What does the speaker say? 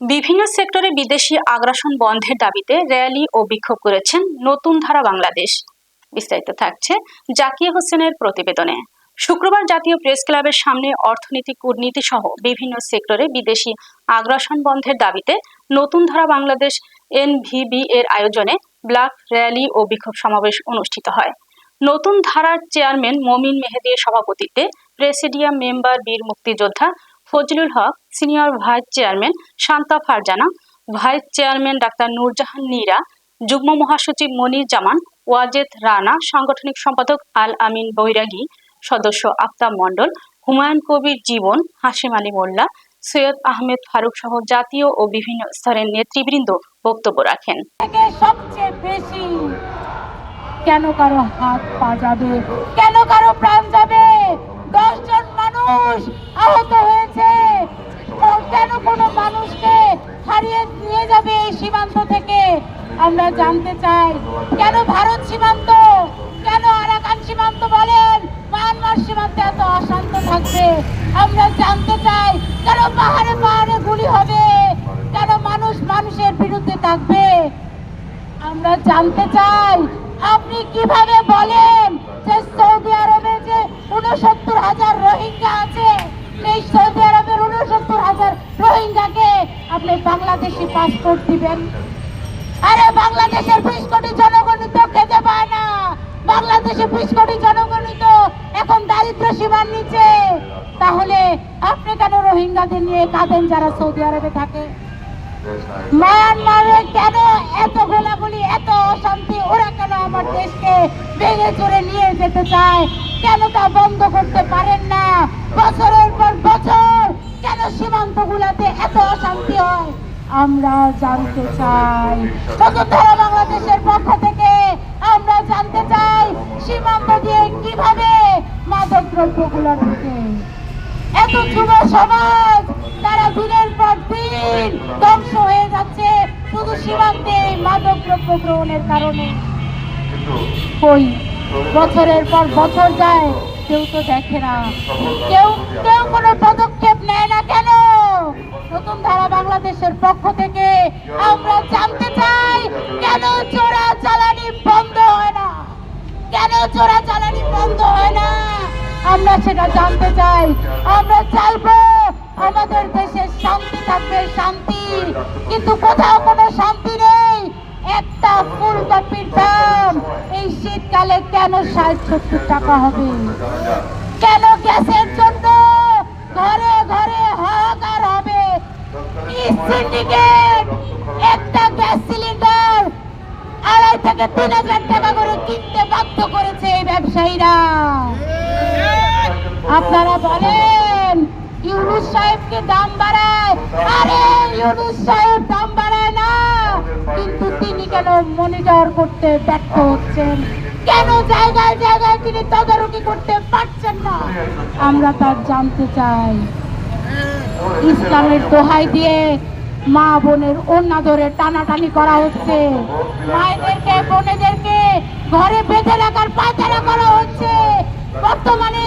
বিভিন্ন সেক্টরে বিদেশি আগ্রাসন বন্ধের দাবিতে র্যালি ও বিক্ষোভ করেছেন নতুন ধারা বাংলাদেশ। বিস্তারিত থাকছে জাকিয়া হোসেনের প্রতিবেদনে। শুক্রবার জাতীয় প্রেস ক্লাবের সামনে অর্থনীতি, কূটনীতি সহ বিভিন্ন সেক্টরে বিদেশি আগ্রাসন বন্ধের দাবিতে নতুন ধারা বাংলাদেশ এনভিবি এর আয়োজনে ব্ল্যাক র্যালি ও বিক্ষোভ সমাবেশ অনুষ্ঠিত হয়। নতুন ধারার চেয়ারম্যান মমিন মেহেদির সভাপতিত্বে প্রেসিডিয়াম মেম্বার বীর মুক্তিযোদ্ধা Fazlul Haq, senior vice chairman Shanta Farzana, vice chairman doctor Nurjahan Nira, যুগ্ম মহাসচিব মনির জামান, ওয়াজেদ রানা, সাংগঠনিক সম্পাদক আল আমিন বৈরাগী, সদস্য আফতাব মণ্ডল, হুমায়ুন কবির জীবন, হাসিম আলী মোল্লা, সৈয়দ আহমেদ ফারুক সহ জাতীয় ও বিভিন্ন স্তরের নেতৃবৃন্দ বক্তব্য রাখেন। সবচেয়ে বেশি? কেন কারও হাত পা যাবে? কেন কারও প্রাণ যাবে? মানুষ আহত হয়েছে। কেন কোনো মানুষকে হারিয়ে নিয়ে যাবে এই সীমান্ত থেকে? আমরা জানতে চাই, কেন ভারত সীমান্ত? কেন আরাকান সীমান্ত বলেন? মায়ানমার সীমান্তে এত অশান্ত থাকবে? আমরা জানতে চাই, কেন পাহাড়ে পাহাড়ে গুলি হবে? কেন মানুষ মানুষের বিরুদ্ধে থাকবে? আমরা জানতে চাই, আপনি কীভাবে বলেন যে সৌদি আরবে যে উনসত্তর হাজার রোহিঙ্গা আছে। সেই সৌদি আরবের উনসত্তর হাজার রোহিঙ্গাকে আপনি বাংলাদেশি পাসপোর্ট দিবেন। আরে বাংলাদেশের বিশ কোটি জনগণই তো খেতে পায় না। বাংলাদেশের বিশ কোটি জনগণই তো এখন দারিদ্র সীমার নিচে। তাহলে আপনি কেন রোহিঙ্গাদের নিয়ে কাঁদেন যারা সৌদি আরবে থাকে? মায়ানমারে কেন এত গোলাগুলি এত অশান্তি? ওরা কেন আমার দেশকে ভেঙে চড়ে নিয়ে যেতে চায়? কেন তা বন্ধ করতে পারেন না? বছরের পর বছর কেন সীমান্ত গুলাতে এত অশান্তি হয়? আমরা জানতে চাই। চতুর্ধারা বাংলাদেশের পক্ষ থেকে আমরা জানতে চাই সীমান্ত দিয়ে কীভাবে মাদক দ্রব্যগুলো ঢুকে। এত যুব সমাজ তারা দিনের পর দিন ধ্বংস হয়ে যাচ্ছে শুধু সীমান্তে মাদক দ্রব্য গ্রহণের কারণে। কই? বছরের পর বছর যায়, কেউ তো দেখে না। কেউ কেউ কোনো পদক্ষেপ নেয় না কেন? নতুন ধারা বাংলাদেশের পক্ষ থেকে আমরা জানতে চাই, কেন চোরা চালানি বন্ধ হয় না? কেন চোরা চালানি বন্ধ হয় না? আমরা সেটা জানতে চাই। আমরা চাইব আমাদের দেশে শান্তি থাকবে, শান্তি। কিন্তু কোথাও কোনো শান্তি নেই। একটা ফুলকপির দাম শীতকালে কেন ষাট সত্তর টাকা হবে? কেন গ্যাসের জন্য ঘরে ঘরে হাহাকার হবে? একটা গ্যাস সিলিন্ডার আড়াই থেকে তিন হাজার টাকা করে কিনতে বাধ্য করেছে এই ব্যবসায়ীরা। আপনারা বলেন, ইউনুস সাহেবকে দাম বাড়ায়? আরে, ইউনুস সাহেব দাম বাড়ায় না, কিন্তু তিনি কেন মনিটর করতে ব্যর্থ হচ্ছেন? কেন জায়গায় জায়গায় তিনি তদারকি করতে পারছেন না? আমরা তার জানতে চাই। ইসলামের দোহাই দিয়ে মা বোনের অন্য ধরে টানাটানি করা হচ্ছে। মায়েদেরকে, বোনেদেরকে ঘরে বেঁধে রাখার পায়তারা করা হচ্ছে। বর্তমানে